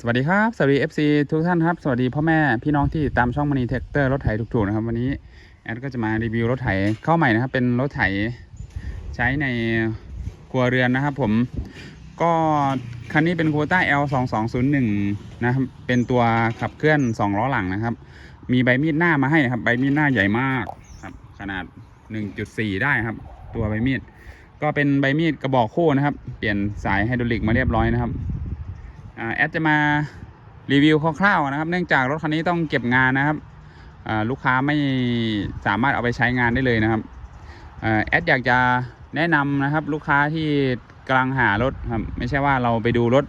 สวัสดีครับสวัสดี FC ทุกท่านครับ สวัสดีพ่อแม่พี่น้องที่ตามช่องมณีเทคเตอร์รถไถถูกๆนะครับ วันนี้แอดก็จะมารีวิวรถไถเข้าใหม่นะครับ เป็นรถไถใช้ในครัวเรือนนะครับ ผมก็คันนี้เป็นโคต้า L 2 2 0 1 นะครับเป็นตัวขับเคลื่อน 2 ล้อหลังนะครับ มีใบมีดหน้ามาให้นะครับ ใบมีดหน้าใหญ่มากครับ ขนาด 1.4 ได้ครับ ตัวใบมีด ก็เป็นใบมีดกระบอกโค้นะครับ เปลี่ยนสายไฮดรอลิกมาเรียบร้อยนะครับ แอดจะมารีวิวคร่าวๆนะครับเนื่องจากรถคันนี้ต้องเก็บงานนะครับลูกค้าไม่สามารถเอาไปใช้งานได้เลยนะครับอแอดอยากจะแนะนำนะครับลูกค้าที่กำลังหารถครับไม่ใช่ว่าเราไปดูรถ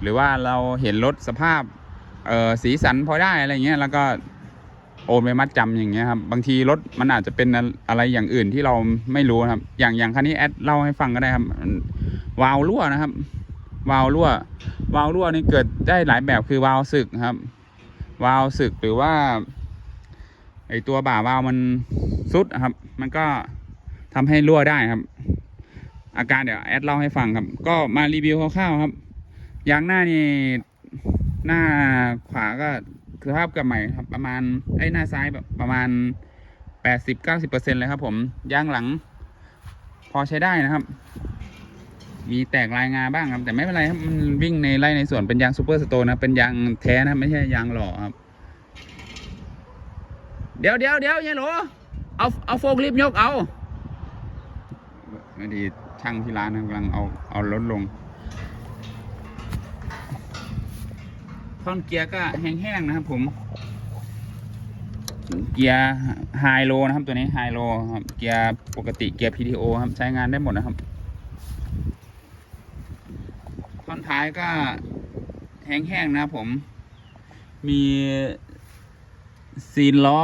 หรือว่าเราเห็นรถสภาพสีสันพอได้อะไรเงี้ยแล้วก็โอนไปมัดจำอย่างเงี้ยครับบางทีรถมันอาจจะเป็นอะไรอย่างอื่นที่เราไม่รู้ครับ อย่างอย่างคันนี้แอดเล่าให้ฟังก็ได้ครับวาล์วรั่วนะครับ วาล์วรั่ว วาล์วรั่วนี่เกิดได้หลายแบบคือวาล์วสึกครับ วาล์วสึกหรือว่าไอตัวบ่าวาล์วมันซุดครับ มันก็ทำให้รั่วได้ครับ อาการเดี๋ยวแอดเล่าให้ฟังครับ ก็มารีวิวคร่าวๆครับยางหน้านี่หน้าขวาก็คือภาพกับใหม่ครับ ประมาณไอ้หน้าซ้ายแบบประมาณแปดสิบเก้าสิบเปอร์เซ็นเลยครับ ผมยางหลัง พอใช้ได้นะครับ มีแตกลายงาบ้างครับ แต่ไม่เป็นไรครับมันวิ่งในไร่ในสวนเป็นยางซูเปอร์สโตนนะเป็นยางแท้นะไม่ใช่ยางหล่อครับ เดี๋ยวเดี๋ยวเดี๋ยวยายโหลเอาเอาโฟกลิฟยกเอาไม่ดีช่างที่ร้านกำลังเอาเอารถลงท่อนเกียร์ก็แห้งๆนะครับ ผม เกียร์ไฮโลนะครับตัวนี้ไฮโลครับเกียร์ปกติเกียร์ PTO ครับใช้งานได้หมดนะครับ ท่อนท้ายก็แห้งๆนะครับผม มีซีนล้อ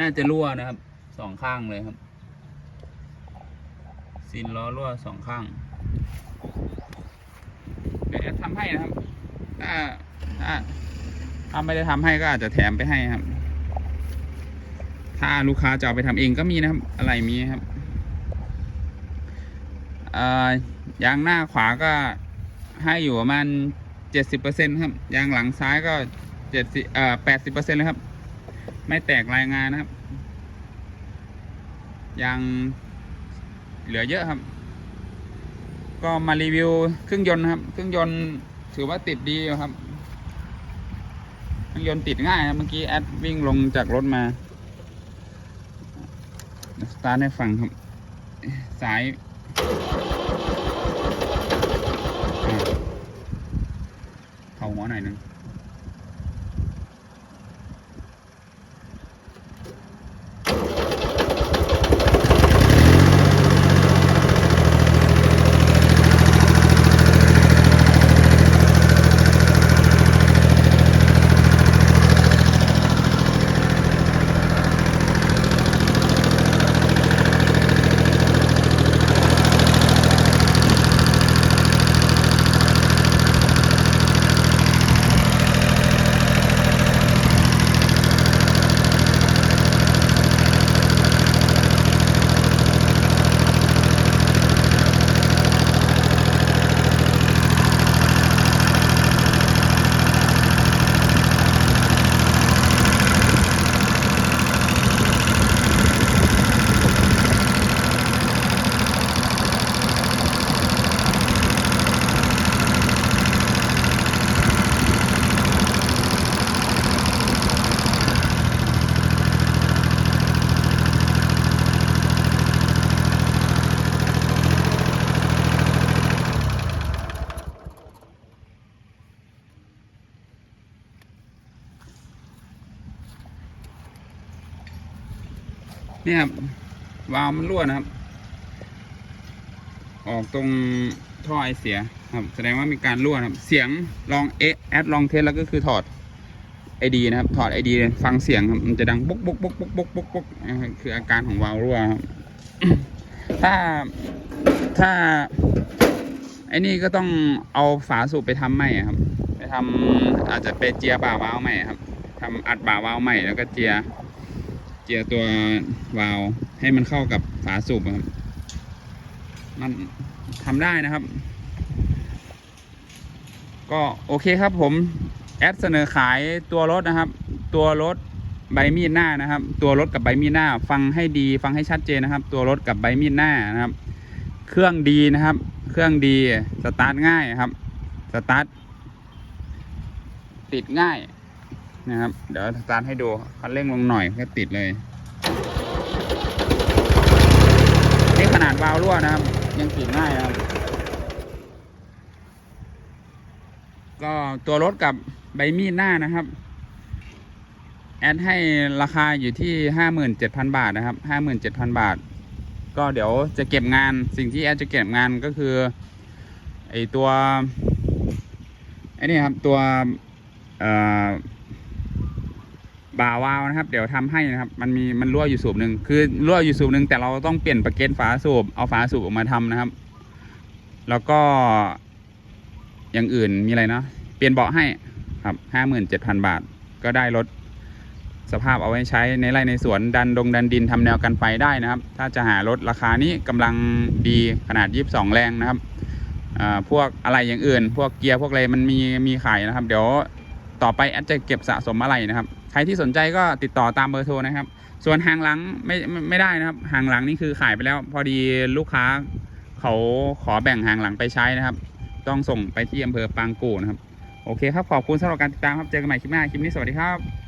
น่าจะรั่วนะครับ สองข้างเลยครับ ซีนล้อรั่วสองข้างเดี๋ยวจะทำให้นะครับถ้าถ้าถ้าไม่ได้ทำให้ก็อาจจะแถมไปให้ครับ ถ้าลูกค้าจะเอาไปทำเองก็มีนะครับ อะไรมีครับ ยางหน้าขวาก็ให้อยู่ประมาณเจ็ดสิบเปอร์เซ็นครับ ยางหลังซ้ายก็เจ็ดสิเอ่อแปดสิบเปอร์เซ็นเลยครับ ไม่แตกรายงานนะครับ ยางเหลือเยอะครับ ก็มารีวิวเครื่องยนต์ครับ เครื่องยนต์ถือว่าติดดีครับ เครื่องยนต์ติดง่ายครับเมื่อกี้แอดวิ่งลงจากรถมา สตาร์ทให้ฟังครับ สาย หมอหน่อยนึง นี่ครับวาล์วมันรั่วนะครับ ออกตรงท่อไอเสียครับ แสดงว่ามีการรั่วนะครับ เสียงลองเอแอดลองเทสแล้วก็คือถอดไอดีนะครับ ถอดไอดีฟังเสียงครับมันจะดังปุ๊กปุ๊กปุ๊กปุ๊กปุ๊กปุ๊กปุ๊กคืออาการของวาล์วรั่วครับ ถ้าถ้าไอ้นี่ก็ต้องเอาฝาสูบไปทำใหม่ครับ ไปทำอาจจะไปเจียบ่าวาล์วใหม่ครับทำอัดบ่าวาล์วใหม่แล้วก็เจีย เจียตัววาล์วให้มันเข้ากับฝาสูบครับ มันทำได้นะครับ ก็โอเคครับผมแอดเสนอขายตัวรถนะครับ ตัวรถใบมีดหน้านะครับ ตัวรถกับใบมีดหน้า ฟังให้ดี ฟังให้ชัดเจนนะครับ ตัวรถกับใบมีดหน้านะครับ เครื่องดีนะครับ เครื่องดีสตาร์ทง่ายครับ สตาร์ทติดง่าย นะครับ เดี๋ยวสตาร์ทให้ดูคันเร่งลงหน่อยก็ติดเลย นี่ขนาดวาล์วรั่วนะครับ ยังติดง่ายนะครับ ก็ตัวรถกับใบมีดหน้านะครับแอดให้ราคาอยู่ที่ห้าหมื่นเจ็ดพันบาทนะครับห้าหมื่นเจ็ดพันบาท ก็เดี๋ยวจะเก็บงานสิ่งที่แอดจะเก็บงานก็คือไอตัวไอนี่ครับตัวเอ่อ บ่าวาวนะครับ เดี๋ยวทำให้นะครับ มันมีมันรั่วอยู่สูบหนึ่งคือรั่วอยู่สูบหนึ่งแต่เราต้องเปลี่ยนประเก็ตฝาสูบเอาฝาสูบออกมาทำนะครับ แล้วก็ อย่างอื่นมีอะไรเนาะเปลี่ยนเบาะให้ครับห้าหมื่นเจ็ดพันบาท ก็ได้รถสภาพเอาไว้ใช้ในไร่ในสวนดันดงดันดินทำแนวกันไฟได้นะครับ ถ้าจะหารถราคานี้กำลังดีขนาดยี่สิบสองแรงนะครับอ่าพวกอะไรอย่างอื่น พวกเกียร์พวกอะไรมันมีมีขายนะครับ เดี๋ยวต่อไปแอดจะเก็บสะสมอะไรนะครับ ใครที่สนใจก็ติดต่อตามเบอร์โทรนะครับ ส่วนหางหลังไม่ไม่ได้นะครับหางหลังนี่คือขายไปแล้ว พอดีลูกค้าเขาขอแบ่งหางหลังไปใช้นะครับ ต้องส่งไปที่อำเภอปางกูนะครับ โอเคครับ ขอบคุณสำหรับการติดตามครับ เจอกันใหม่คลิปหน้า คลิปนี้สวัสดีครับ